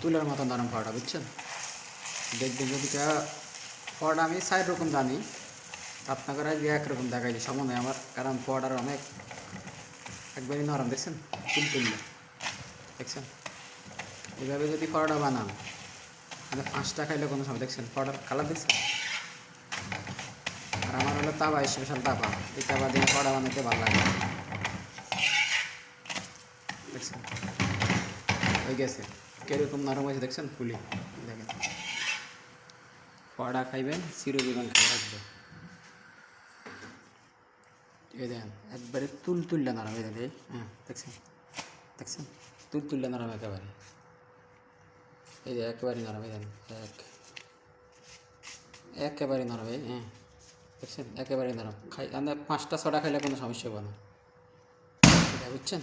তুলের মতো নরম পাউডার বুঝছেন? দেখবেন যদি পাউডার আমি চার রকম জানি আপনাদের আজকে একরকম দেখাইছি সময় আমার, কারণ পাউডার অনেক একবারই নরম, দেখছেন? তুল তুললে দেখছেন? এভাবে যদি পাউডার বানান মানে পাঁচটা খাইলে কোনো সময় দেখছেন? পাউডার কালার দেখছেন? আর আমার হলো তাবা স্পেশাল তাবা এই তাবা দিয়ে পাউডার বানাতে ভালো লাগে। দেখছেন? হয়ে গেছে। কীরকম নরম আছে দেখছেন? ফুলি। দেখেন। পড়া খাইবেন চিরজীবন খাই রাখবে এই দেখেন একবারে তুল তুললে নরম দেখেন এই, হ্যাঁ দেখছেন? দেখছেন? তুল তুললে নরম একেবারে। এই যে একেবারে নরম দেখেন এক। একেবারে নরম হ্যাঁ দেখছেন? একেবারে নরম। খাই আমরা পাঁচটা ছটা খাইলে কোনো সমস্যা হবে না। বুঝছেন?